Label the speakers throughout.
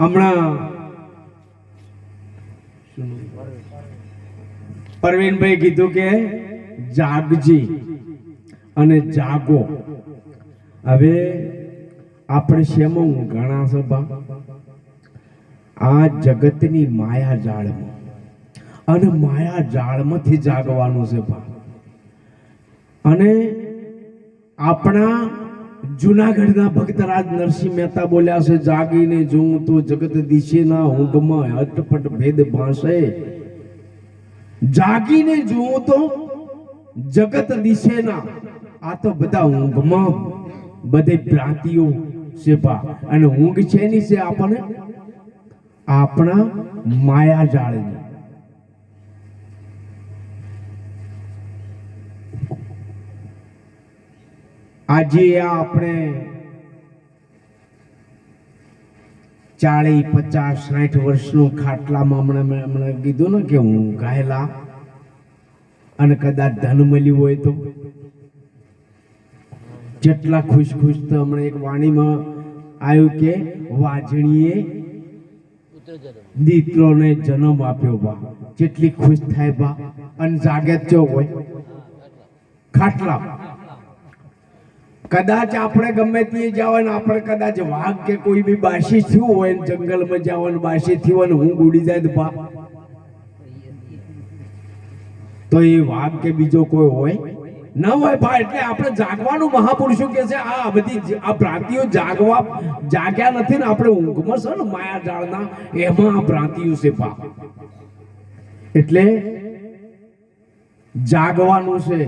Speaker 1: હમણાં પરવીનભાઈ કીધું કે જાગજી અને જાગો. હવે આપણે શેમાં ઘણા સભા આ જગતની માયા જાળમાં. અને માયા જાળમાંથી જાગવાનું છે અને આપણા જુનાગઢના ભક્તરાજ નરસિંહ મહેતા બોલ્યા છે, જાગીને જોઉં તો જગત દિશેના ઊંઘમાં અટપટ ભેદ ભાષે જાગીને જોઉં તો જગત દિશેના. આ તો બધા ઊંઘમાં બધે ભ્રાંતિઓ છે બા અને ઊંઘ છે ની છે આપણને? આપણા માયા જાળની. આજે આપણે ચાળી પચાસ, સાઠ વર્ષનું ખાટલામાં હમણાં હમણાં કીધું ને કે હું ઘાયલા. અને કદાચ ધન મળ્યું હોય તો. જેટલા ખુશ ખુશ તો હમણાં એક વાણીમાં આવ્યું કે વાજણીએ દીકરોને જન્મ આપ્યો બા. જેટલી ખુશ થાય બા. અને જાગે જો હોય. ખાટલા. કદાચ આપણે ગમે તે જાવ ને આપણે કદાચ વાઘ કે કોઈ બી બાસી થયું હોય ને જંગલમાં જાવ ને બાસી થયું હોય ને હું ઉડી જાય તો બા તો એ વાઘ કે બીજો કોઈ હોય? ન હોય ભાઈ એટલે આપણે જાગવાનું મહાપુરુષો કે છે, આ બધી આ ભ્રાંતિઓ જાગવા જાગ્યા નથી ને આપણે ઊંઘમાં છે ને માયા જાળના, એમાં આ ભ્રાંતિઓ છે બા એટલે જાગવાનું છે.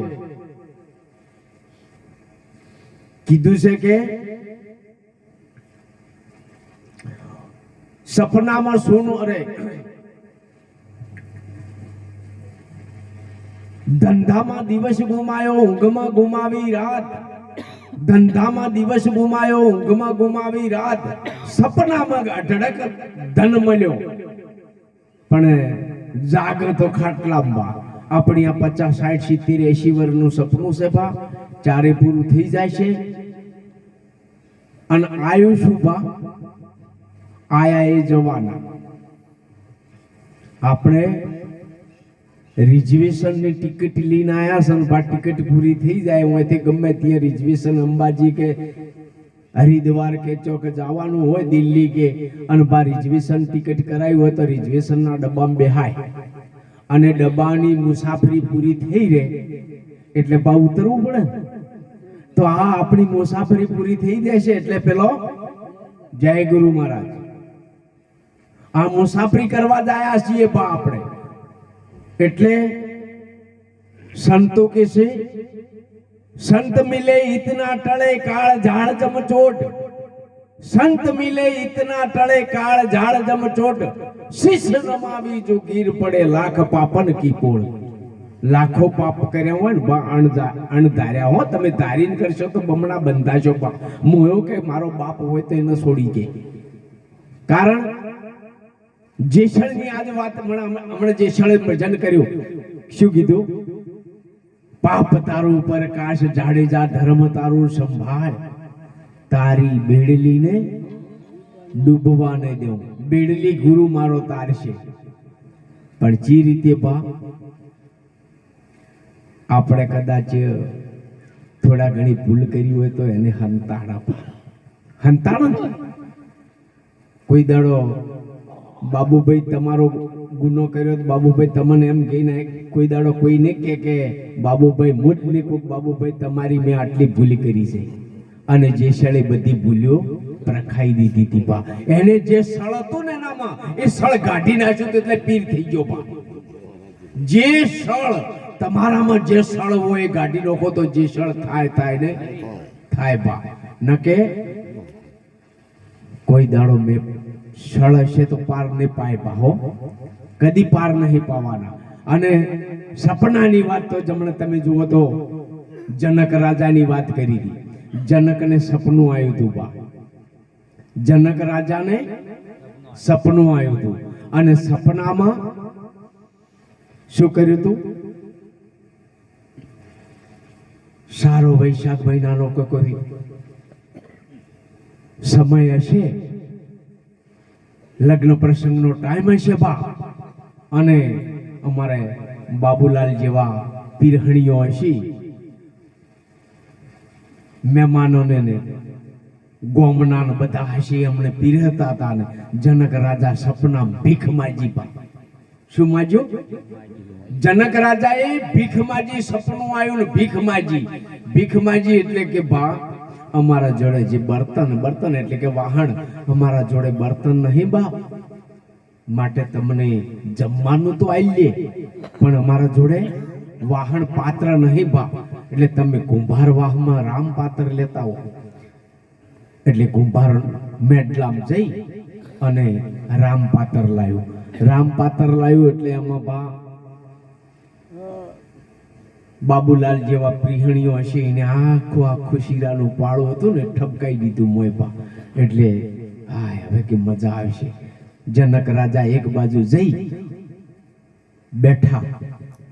Speaker 1: કીધું છે કે સપનામાં સોનું અરે. ધંધામાં દિવસ ગુમાયો, ઊંઘમાં ગુમાવી રાત. ધંધામાં દિવસ ગુમાયો, ઊંઘમાં ગુમાવી રાત. સપનામાં અઢળક ધન મળ્યો. પણ જાગ તો ખાટલામાં આપણી આ પચાસ, સાઠ, સિત્તેર એસી વર્ષનું સપનું છે બા. ચારે પૂરું થઈ જાય છે. અને આયુ શું બા આયા એ જવાના. આપણે રિઝર્વેશનની ટિકિટ લઈને આયા છે બા ટિકિટ પૂરી થઈ જાય. અહીંથી ગમે તે રિઝર્વેશન અંબાજી કે હરિદ્વાર કે ચોક જવાનું હોય, દિલ્હી કે, અને બા રિઝર્વેશન ટિકિટ કરાવી હોય તો રિઝર્વેશનના ડબ્બામાં બેહાય. અને ડબ્બાની મુસાફરી પૂરી થઈ રહે. એટલે બા ઉતરવું પડે. તો આ આપણી મુસાફરી પૂરી થઈ જશે એટલે પેલો જય ગુરુ મહારાજ. આ મુસાફરી કરવા જાય છીએ બા આપણે. એટલે સંતો કે છે, સંત મિલે ઇતના ટળે કાળ ઝાડ જમચોટ. સંત મિલે ઇતના ટળે કાળ ઝાડ જમચોટ. શિષ્ય રમાવી જો ગીર પડે લાખ પાપન કી પોળ. લાખો પાપ કર્યા હોય ને અણ અણધા- અણધાર્યા હો તમે ધારીને કરશો તો બમણા બંધાશો બા હું એવું કે મારો બાપ હોય તો એને છોડી દે. કારણ જેસળની આજ વાત હમણાં જેસળે ભજન કર્યું. શું કીધું? પાપ તારું પ્રકાશ જાડેજા, ધર્મ તારું સંભાળ. તારી બેડલીને ડૂબવા ન દેવું. બેડલી ગુરુ મારો તારશે. પણ જે રીતે બા આપણે કદાચ થોડા ઘણી ભૂલ કરી હોય તો એને હંતાળ પા હંતાળ કોઈ દાડો, બાબુભાઈ, તમારો ગુનો કર્યો તો બાબુભાઈ તમને એમ કહીને કોઈ દાડો કોઈને કે કે, બાબુભાઈ મુઠ ને કોક બાબુભાઈ, તમારી મેં આટલી ભૂલ કરી છે. અને જે સળે બધી ભૂલ્યો પ્રખાઈ દીધી હતી બા. એને જે સળ હતું ને એનામાં, એ સળ કાઢી નાખ્યું એટલે પીર થઈ ગયો બા. જે સળ તમારામાં જે સળ હોય એ ગાડી નાખો તો જે સળ થાય થાય ને? થાય બા. ન કે? કોઈ દાડો મેં સળ હશે તો પાર નહીં પાય બા, હો. કદી પાર નહીં પાવાના. અને સપનાની વાત તો જમણે તમે જુઓ તો જનક રાજાની વાત કરી હતી જનકને સપનું આવ્યું હતું બા. જનક રાજાને સપનું આવ્યું હતું અને સપનામાં શું કર્યું હતું સારો વૈશાખ મહિનાનો કે કોઈ સમય હશે? લગ્ન પ્રસંગનો ટાઈમ હશે બા. અને અમારે બાબુલાલ જેવા પીરહણીઓ હશે. મહેમાનોને ને ગોમના ને બધા હશે એમણે પીરહતા હતા ને. જનક રાજા સપના ભીખ માજી પા શું માજ્યો જનક રાજાએ ભીખમાજી સપનું આવ્યું ને ભીખમાજી. ભીખમાજી એટલે કે બા અમારા જોડે જે બર્તન બર્તન એટલે કે વાહન અમારા જોડે બર્તન નહીં બા. માટે તમને જમવાનું તો આવીએ પણ અમારા જોડે વાહન પાત્ર નહીં બા. એટલે તમે કુંભાર વાહમાં રામ પાત્ર લેતા હો. એટલે કુંભાર મેડલામ જઈ અને રામ પાત્ર લાવ્યું રામ પાત્ર લાવ્યું એટલે એમાં બા બાબુલાલ જેવા પ્રિહણીઓ હશે એને આખું આખો શીરાનું પાળું હતું ને ઠપકાઈ દીધું મોયપા એટલે હા હવે કે મજા આવશે. જનક રાજા એક બાજુ જઈ બેઠા.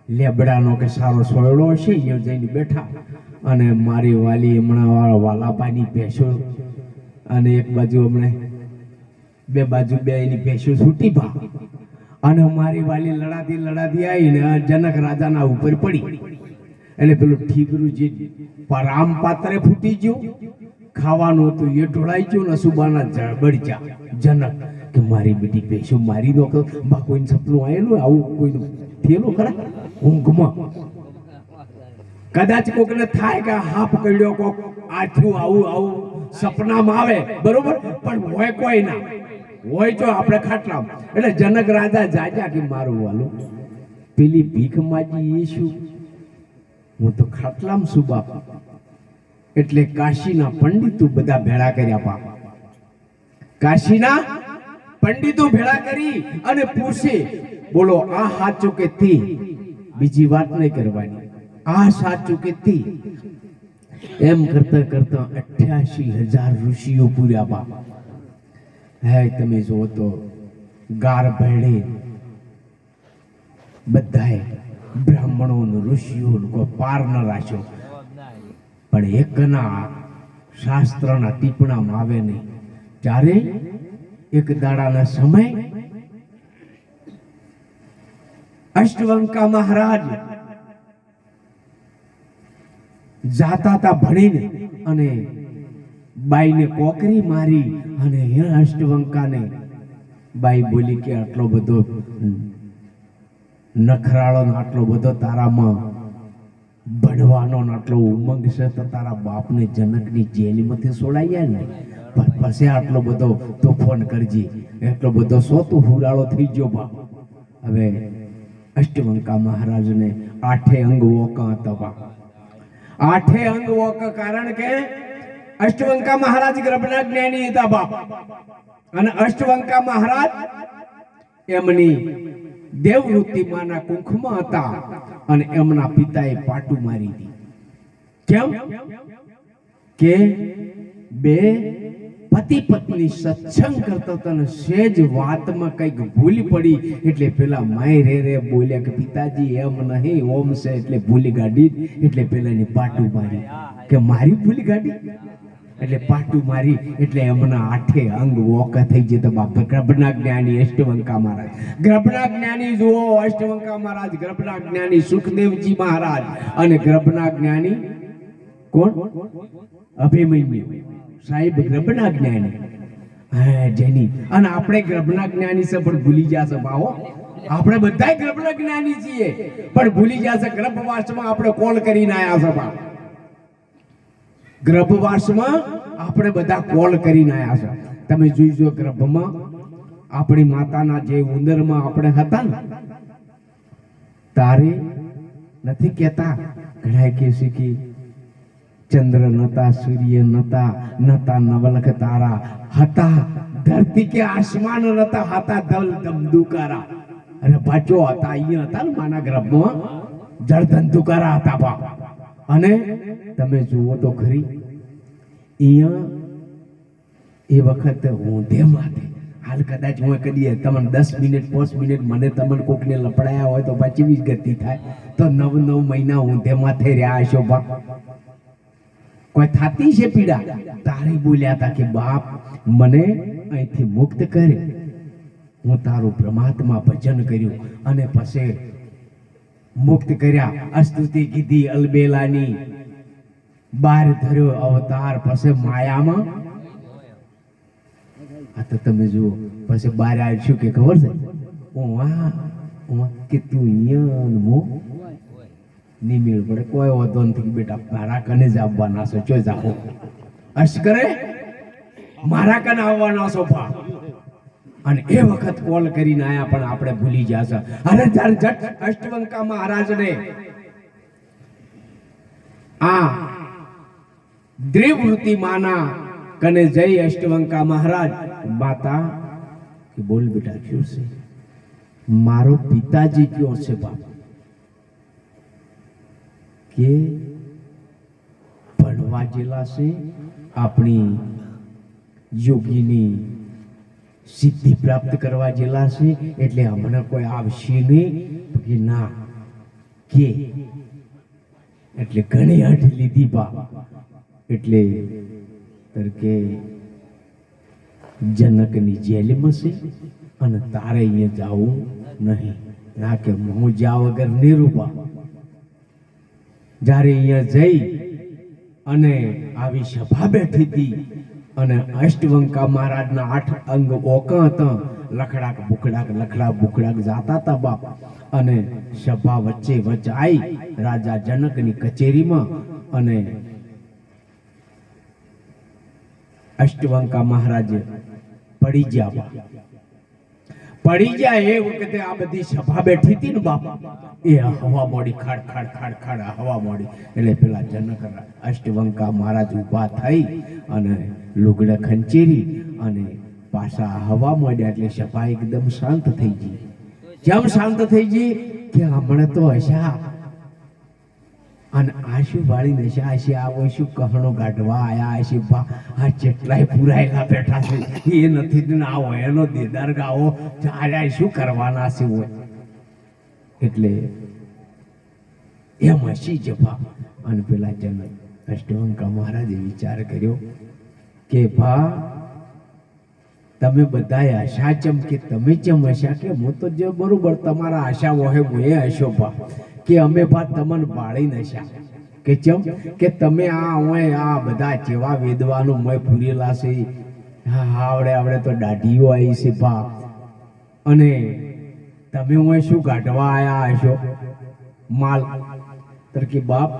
Speaker 1: લેબડાનો કે સારો સોયડો હશે અહીંયા જઈને બેઠા. અને મારી વાલી હમણાં વાળા વાલાપાની ભેંસો અને એક બાજુ હમણાં બે બાજુ બે એની ભેંસો છૂટી ભા અને મારી વાલી લડાતી લડાતી આવીને જનક રાજાના ઉપર પડી. એટલે પેલું ઠીકરું રામ પાત્રે ફૂટી ગયું. ખાવાનું હતું એ ઢોળાઈ ગયું ને સુબાના જળબડચા જનક કે મારી બેટી ભેંસો મારી નો બા કોઈનું સપનું આવેલું આવું કોઈનું થયેલું ખરા? ઊંઘમાં. કદાચ કોકને થાય કે હાફ કર્યો કોક. આ આવું આવું. સપનામાં આવે. બરોબર? પણ હોય કોઈ ના. હોય તો આપણે ખાટલા એટલે જનક રાજા જાજા કે મારું વાલું. પેલી ભીખ માજી એ હું તો ખાટલામ છું બાપા. એટલે કાશીના પંડિતો બધા ભેળા કર્યા બાપા. કાશીના પંડિતો ભેળા કરી અને પૂછે, બોલો, આ સાચું કે તે? બીજી વાત નહીં કરવાની. આ સાચું કે તે? એમ કરતા કરતા અઠ્યાસી હજાર ઋષિઓ પૂર્યા બાપ. હે તમે જુઓ તો ગાર ભેળે. બધાએ બ્રાહ્મણો ઋષિઓ ગોપાર ન રાખ્યો. પણ એકના શાસ્ત્રના ટીપણામાં આવે નહીં. ત્યારે એક દાડાના સમય અષ્ટવંકા મહારાજ જાતા હતા ભણીને અને બાઈને કોકરી મારી અને અષ્ટવંકાને. બાઈ બોલી કે આટલો બધો નખરાળો ને આટલો બધો તારામાં ભણવાનો આટલો ઉમંગ છે તો તારા બાપને જનકની જેલમાંથી સોડાયા ને. પછી આટલો બધો તો ફોન કરજે. એટલો બધો સો તું હુરાળો થઈ ગયો બાપ. હવે અષ્ટવંકા મહારાજને આઠે અંગ વોકા હતા બાપ. આઠે અંગ વોક કારણ કે અષ્ટવંકા મહારાજ ગર્ભના જ્ઞાની હતા બાપ. અને અષ્ટવંકા મહારાજ એમની દેવવૃત્તિ માના કુંખમાં હતા અને એમના પિતાએ પાટું મારી હતી કેમ? કે બે પતિ પત્ની સત્સંગ કરતા તને સેજ વાતમાં કંઈક ભૂલ પડી. એટલે પેલા માય રે રે બોલ્યા કે, પિતાજી, એમ નહીં, ઓમ છે. એટલે ભૂલી ગાડી, એટલે પેલા ની પાટું મારી. કે મારી ભૂલી ગાડી? એટલે પાટું મારી, એટલે એમના આઠે અંગ વોકા થઈ જતા બાપ. ગ્રભના જ્ઞાની અષ્ટવંકા મહારાજ. ગ્રભના જ્ઞાની જુઓ, અષ્ટવંકા મહારાજ, ગ્રભના જ્ઞાની સુખદેવજી મહારાજ. અને ગ્રભના જ્ઞાની કોણ? અભિમન્યુ. સાહેબ, ગ્રભના જ્ઞાની. જેની. અને આપણે ગ્રભના જ્ઞાની છે, પણ ભૂલી જશે ભાવો આપણે બધા ગ્રભના જ્ઞાની છીએ. પણ ભૂલી જશે ગ્રભવાસમાં આપણે કોલ કરીને આયા છે બાપ. ગર્ભવાસમાં આપણે બધા કોલ કરીને આવ્યા છે. તમે જોઈજો ગર્ભમાં. આપણી માતાના જે ઉંદરમાં આપણે હતા ને, તારે નથી કહેતા? ઘણા કે શીખી ચંદ્ર નતા, સૂર્ય નતા નતા નવલખ તારા, હતા ધરતી કે આસમાન નતા, હતા દલ ધમધુકારા. અને પાછો હતા, અહીંયા હતા ને માના ગર્ભમાં, જળ ધંધુકારા હતા બા અને તમે જુઓ તો ખરી અહીંયા એ વખત હું ધેમાતે હાલ કદાચ હું કદી તમને દસ મિનિટ, પાંચ મિનિટ મને તમને કોકને લપડાયા હોય તો પાછી બી ગતિ થાય. તો નવ નવ મહિના હું ધેમા થઈ રહ્યા હશો બાપ. કોઈ થાતી છે પીડા? તારે બોલ્યા હતા કે, બાપ, મને અહીંથી મુક્ત કરે. હું તારું પ્રમાત્મા ભજન કર્યું અને પછી મુક્ત કર્યા. અસ્તુતિ કીધી અલબેલાની. બાર ધર્યો અવતાર, પછી માયામાં. આ તો તમે જુઓ, પછી બાર આવ્યું કે ખબર છે? કે તું અહીંયા ને હું નિમેળ પડે. કોઈ વાંધો નથી બેટા, મારા કને જ આવવાના છો ચો જાઓ. અશ કરે? મારા કને આવવાના છો, ભા. અને એ વખત કોલ કરીને આયા પણ આપણે ભૂલી ગયા અને ત્યારે જટ અષ્ટવંકા મહારાજને આ દ્રિવૃતિ માના કને જય અષ્ટવંકા મહારાજ માતા કે બોલ બેટા, કયો છે? મારો પિતાજી કયો છે બાપ? કે ભણવા જેલા છે આપણી યોગીની સિદ્ધિ પ્રાપ્ત કરવા જેલા છે, એટલે હમણાં કોઈ આવશે નહીં. કે ના, કે? એટલે ઘણી હઠ લીધી બા. એટલે તરકે જનકની જેલમાં છે અને તારે અહીંયા જવું નહીં. ના કે હું જા વગર નિરૂપા જ્યારે અહીંયા જઈ અને આવી સભા બેઠી હતી અને અષ્ટવંકા મહારાજના આઠ અંગ ઓકા હતા. લખડાક બુકડાક લખડા બુકડાક જાતા હતા બાપ. અને સભા વચ્ચે આવી રાજા જનકની કચેરીમાં અને અષ્ટવંકા મહારાજે પડી ગયા બાપ. પડી ગયા એ વખતે આ બધી સભા બેઠી હતી ને બાપા. એ હવા મોડી, ખડ, ખાડ ખાડ ખાડ હવા મોડી. એટલે પેલા જનક અષ્ટવંકા મહારાજ ઊભા થઈ અને લુગડા ખંચેરી અને પાછા હવા મળ્યા એટલે સભા એકદમ શાંત થઈ ગઈ. કેમ શાંત થઈ ગઈ? કે હમણાં તો હશા. અને આશુ વાળી નશા આશી આવો શું કહણો કાઢવા આયા આશી બા આ જેટલાય પુરાયેલા બેઠા છે. એ નથી જ ના હોય એનો દેદાર ગાવો. ચાલ્યા શું કરવાના છે હોય એટલે એમ હસી જભા. અને પેલા જનક અષ્ટવંકા મહારાજે વિચાર કર્યો કે ભા, તમે બધાએ આશા ચમ કે તમે ચમ હશા કે હું તો જે બરોબર તમારા આશા વહે હું એ હશો ભા, કે અમે ભા તમને બાળી નશા કે ચમ કે તમે આ હોય આ બધા જેવા વેદવાનું મેં પૂરેલા છે. હા આવડે આવડે તો દાઢીઓ આવી છે ભા. અને તમે હું શું કાઢવા આયા હશો? માલ. તરકી બાપ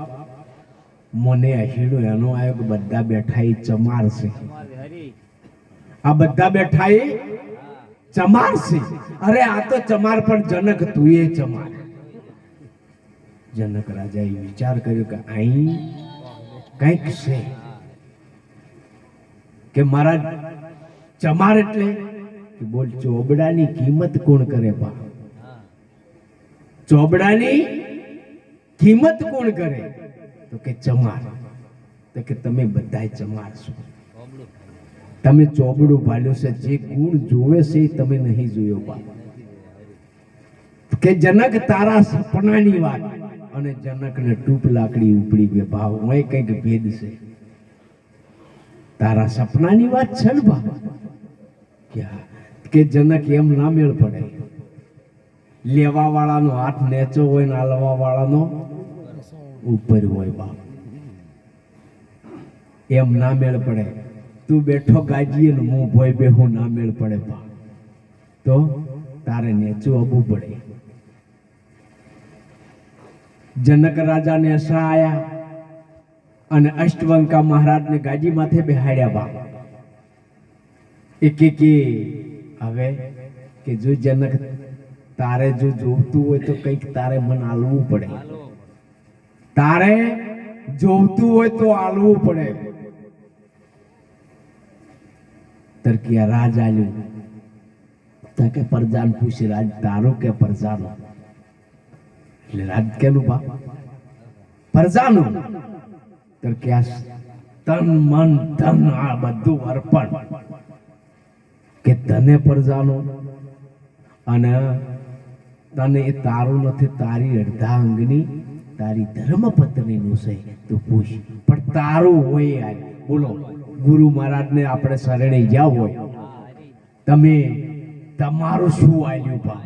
Speaker 1: મને અહીડું એનો આવ્યો કે બધા બેઠા એ ચમાર છે આ બધા બેઠા એ ચમાર છે. અરે આ તો ચમાર પણ જનક તું એ ચમાર. જનક રાજાએ વિચાર કર્યો કે અહીં કંઈક છે. કે મારા ચમાર એટલે? બોલ ચોબડાની કિંમત કોણ કરે બા ચોબડાની કિંમત કોણ કરે? તો કે ચમાર. તો કે તમે બધાય ચમાર છો. તમે ચોબડું ભાલ્યું છે, જે ગુણ જોવે છે તમે નહીં જોયો બા કે જનક તારા સપનાની વાત અને જનકને ટૂપ લાકડી ઉપડી ગઈ. ભાવ હું કંઈક ભેદ છે. તારા સપનાની વાત છે ને બા કે જનક એમ ના મેળ પડે. લેવા વાળાનો હાથ નેચો હોય ને આલવા વાળાનો ઉપર હોય બાપ. એમ ના મેળ પડે. તું બેઠો ગાજીએ ને હું ભોય બે હું ના મેળ પડે બા તો તારે નેચું અબું પડે. જનક રાજાને અસા આયા અને અષ્ટવંકા મહારાજને ગાજી માથે બેહાડ્યા બા એક એક હવે કે જો જનક તારે જો જોતું હોય તો કંઈક તારે મન આલવું પડે. તારે જોવતું હોય તો આલવું પડે. તરકિયા રાજ આલ્યું. તકે પરજાન પૂછી, રાજ, તારો કે પરજાનો? એટલે રાજ કેનું બા પરજાનો. તરકિયા તન, મન, ધન, આ બધું અર્પણ કે તને પરજાનો અને તને એ તારું નથી, તારી અડધા અંગની તારી ધર્મપત્નીનું છે તું પૂછ. પણ તારું હોય યાર. બોલો ગુરુ મહારાજને આપણે શરણે જાવ હોય તમે તમારું શું આવ્યું બા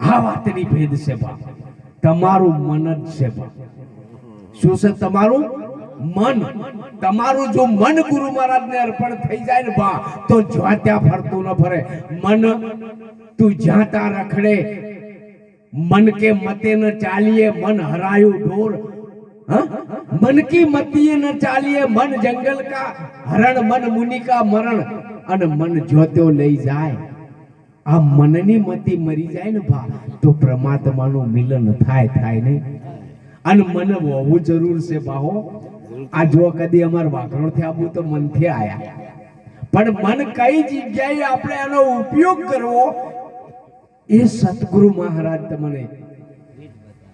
Speaker 1: આ વાતની ભેદ છે બા તમારું મન જ છે બા શું છે તમારું? મન. તમારું જો મન ગુરુ મહારાજને અર્પણ થઈ જાય ને બા તો જ્યાં ત્યાં ફરતું ન ફરે. મન તું જ્યાં ત્યાં રખડે મન કે મતે ન ચાલીએ, મન હરાયું ઢોર. મન કી મતીએ ન ચાલીએ, મન જંગલ કા હરણ, મન મુનિ કા મરણ. અને મન જોતો લઈ જાય. આ મનની મતી મરી જાય ને ભા, તો પરમાત્માનું મિલન થાય થાય નહીં. અને મન હોવું જરૂર છે બાહો. આ જો કદી અમાર વાકરણથી આવું તો મનથી આયા. પણ મન કઈ જગ્યાએ આપણે એનો ઉપયોગ કરવો? એ સદગુરુ મહારાજ તમને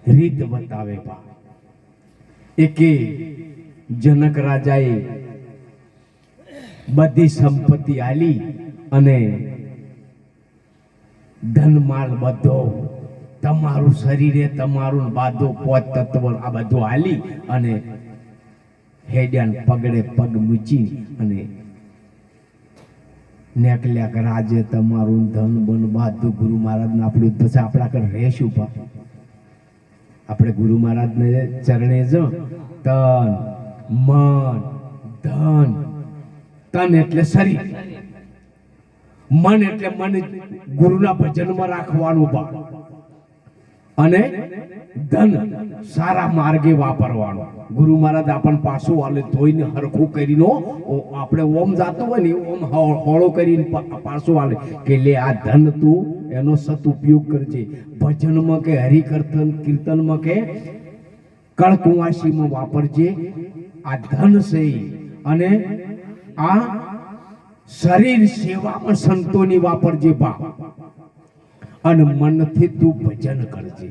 Speaker 1: રીત બતાવે બા. એકે જનક રાજાએ બધી સંપત્તિ આલી અને ધનમાલ બધો તમારું શરીરે તમારું બાધો પોત તત્વ આ બધું આલી અને હેડ્યાન પગડે પગ મૂચી અને નેકલ્યાક રાજે તમારું ધન બન બાધું ગુરુ મહારાજને આપણું પછી આપણા કર રહેશું પા આપણે ગુરુ મહારાજને ચરણે જ તન, મન, ધન, તન એટલે શરીર. મન એટલે મન ગુરુના ભજનમાં રાખવાનું બા અને ધન સારા માર્ગે વાપરવાનો. ગુરુ મહારાજ આપણને પાછું વાલે ધોઈને હરખું કરીને આપણે ઓમ જાતો હોય ને ઓમ હોળો કરીને પાછું વાલે કે લે, આ ધન તું એનો સદઉપયોગ કરજે. ભજનમાં કે, હરિકર્તન, કીર્તનમાં કે કળકુવાસીમાં વાપરજે. આ ધન છે અને આ શરીર સેવામાં સંતોની વાપરજે બા અને મનથી તું ભજન કરજે.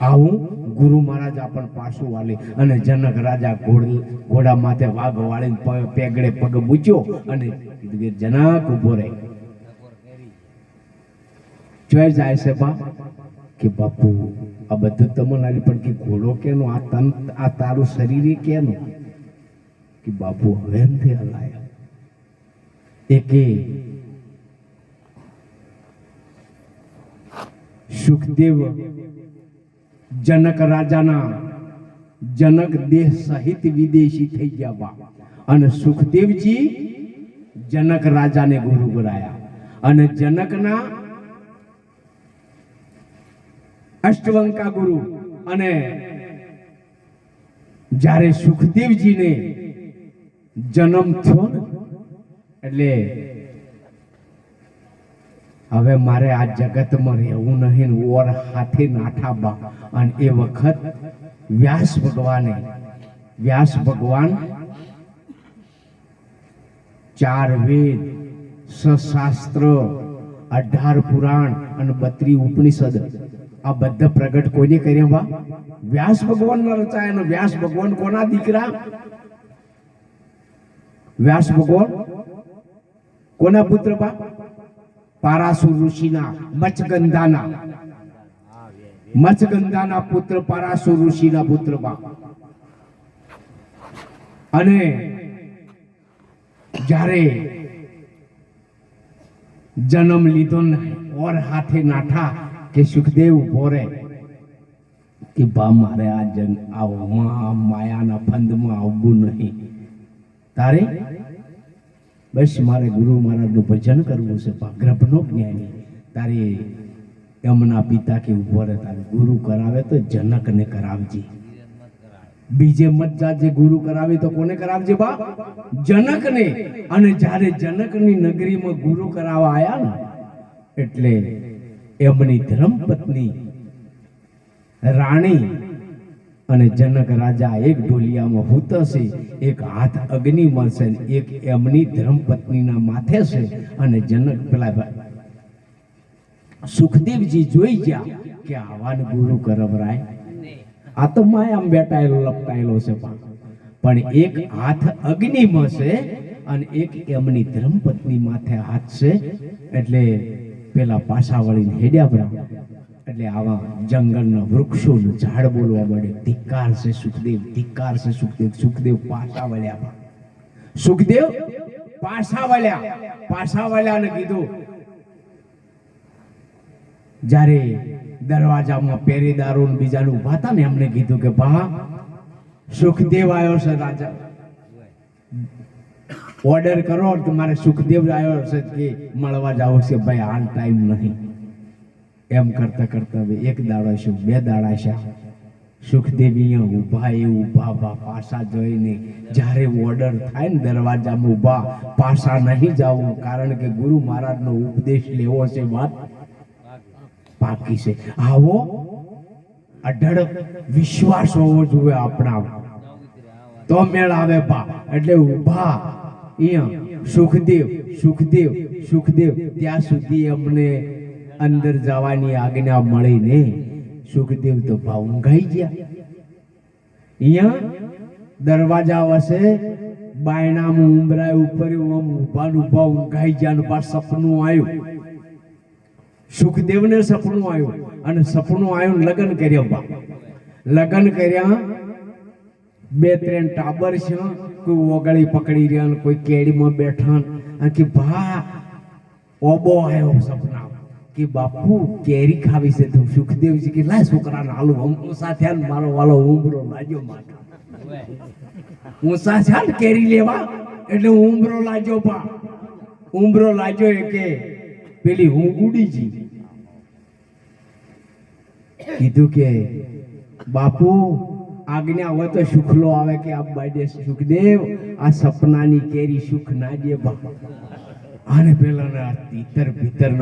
Speaker 1: આવું ગુરુ મહારાજ આપણને પાછું વાલે અને જનક રાજા ઘોડા માથે વાઘ વાળીને પેગડે પગ મૂચ્યો અને જનક ઊભો રહે. જોઈ જાય છે બા કે બાપુ, આ બધું તમને લાગે પણ કે ઘોડો કેનો, આ તન, આ તારું શરીર કેનું? કે બાપુ હવે હલાયા. એકે સુખદેવ, જનક રાજાના, જનક દેહ સહિત વિદેશી થઈ ગયા બા અને સુખદેવજી જનક રાજાને ગુરુ કરાયા અને જનકના અષ્ટવંકા ગુરુ. અને જ્યારે સુખદેવજીને જન્મ થયો ને, એટલે હવે મારે આ જગતમાં રહેવું નહીં ઓર હાથે નાઠા બા. અને એ વખત વ્યાસ ભગવાને, વ્યાસ ભગવાન ચાર વેદ, સશાસ્ત્ર, અઢાર પુરાણ અને બત્રી ઉપનિષદ, આ બધા પ્રગટ કોઈને કર્યા બા? વ્યાસ ભગવાન રચાય વ્યાસ ભગવાન કોના દીકરા? વ્યાસ ભગવાન કોના પુત્ર બા? પારાસુર ઋષિના મચગંધાના મચગંધાના પુત્ર પારાસુર ઋષિના પુત્ર અને જ્યારે જન્મ લીધો ઓર હાથે નાઠા કે સુખદેવ ભોરે કે બા, મારે આ જન આ માયાના ફંદમાં આવવું નહીં. તારે બસ મારે ગુરુ મહારાજનું ભજન કરવું છે ગ્રભનો જ્ઞાની. તારે એમના પિતા કે ઊભો રહે, તારે ગુરુ કરાવે તો જનકને કરાવજે. બીજે મત જાજે ગુરુ કરાવે તો કોને કરાવજે બા? જનકને. અને જ્યારે જનકની નગરીમાં ગુરુ કરાવવા આવ્યા ને, એટલે એમની ધર્મપત્ની રાણી અને જનક રાજા એક ઢોલિયામાં હૂતશે, એક હાથ અગ્નિ ને એક એમની ધર્મપત્નીના માથે છે અને જનક પેલા સુખદેવજી જોઈ ગયા કે આવાને ગુરુ કરવરાય. આ તો માયામ બેટાયેલો લપટાયેલો છે પણ. પણ એક હાથ અગ્નિમાં છે અને એક એમની ધર્મપત્ની માથે હાથ છે એટલે પેલા પાછા વળીને હેડ્યા એટલે આવા જંગલના વૃક્ષોનું ઝાડ બોલવા મળે ધિક્કાર છે સુખદેવ, ધિક્કાર છે સુખદેવ સુખદેવ પાછા વળ્યા સુખદેવ પાછા વળ્યા. પાછા વળ્યા ને કીધું, જ્યારે દરવાજામાં પહેરેદારો બીજાનું હતા ને એમને કીધું કે ભા સુખદેવ આવ્યો છે રાજા. ઓર્ડર કરો તો મારે સુખદેવ આવ્યો છે કે મળવા જાવ છે. ભાઈ, હાલ ટાઈમ નહીં એમ કરતા કરતા હવે એક દાડો છે, બે દાડા છે. સુખદેવ અહીંયા ઊભા, એ ઊભા ભા પાછા જોઈને જ્યારે ઓર્ડર થાય ને દરવાજામાં ઊભા, પાછા નહીં જવું, કારણ કે ગુરુ મહારાજનો ઉપદેશ લેવો છે વાત પાકી છે. આવો, અઢળ વિશ્વાસ હોવો જોઈએ આપણા. તો મેળ આવે બા. એટલે ઊભા અહીંયા સુખદેવ સુખદેવ સુખદેવ, ત્યાં સુધી અમને અંદર જવાની આજ્ઞા મળી ને સુખદેવ તો ભાવ ઊંઘાઈ ગયા. અહીંયા દરવાજા વસે બાયણામાં ઉંબરાય ઉપર આમ ઊભા ઊભા ઊંઘાઈ ગયા અને પાછું સપનું આવ્યું સુખદેવને સપનું આવ્યું અને સપનું આવ્યું લગ્ન કર્યા બા. લગ્ન કર્યા, બે ત્રણ ટાબર છે, કોઈ ઓગળી પકડી રહ્યા કોઈ કેડીમાં બેઠા અને કે ભા ઓબો આવ્યો સપના કે બાપુ કેરી ખાવી છે તો સુખદેવજી કે, લાય છોકરાને હાલો ઊંસા થયા મારો વાલો ઉમરો લાગ્યો માથા. ઊંસા છે કેરી લેવા, એટલે ઉમરો લાગ્યો પા. ઉમરો લાગ્યો એ કે, પેલી હું ગુડીજી. કીધું કે, બાપુ આજ્ઞા હોય તો સુખલો આવે કે આ બાજે સુખદેવ, આ સપનાની કેરી સુખ ના દે બા. આને પેલા તીતર ભીતર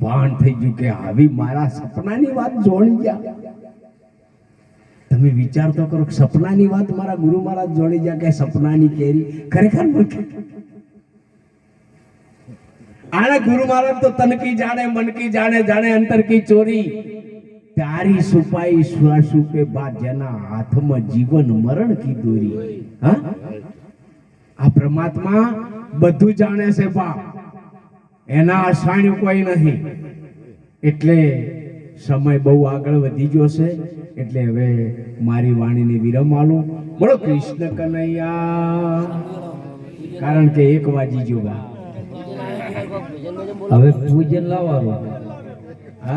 Speaker 1: ભાન થઈ ગયું કે આવી મારા સપનાની વાત જોડી ગયા. તમે વિચાર તો કરો સપનાની વાત મારા ગુરુ મહારાજ જોડી ગયા કે સપનાની કેરી ખરેખર આને ગુરુ મહારાજ તો તનકી જાણે મનકી જાણે જાણે અંતર કી ચોરી. તારી સુપાઈ શ્વાસુ પે બા જેના હાથમાં જીવન મરણ કી દોરી. હા? આ પરમાત્મા બધું જાણે છે બા એના અસાણ્યું કોઈ નહીં. એટલે સમય બહુ આગળ વધી ગયો છે. એટલે હવે મારી વાણીને વિરમ આલો બોલો કૃષ્ણ કનૈયા. કારણ કે એક વાજી જોવા
Speaker 2: હવે પૂજન લાવવાનું.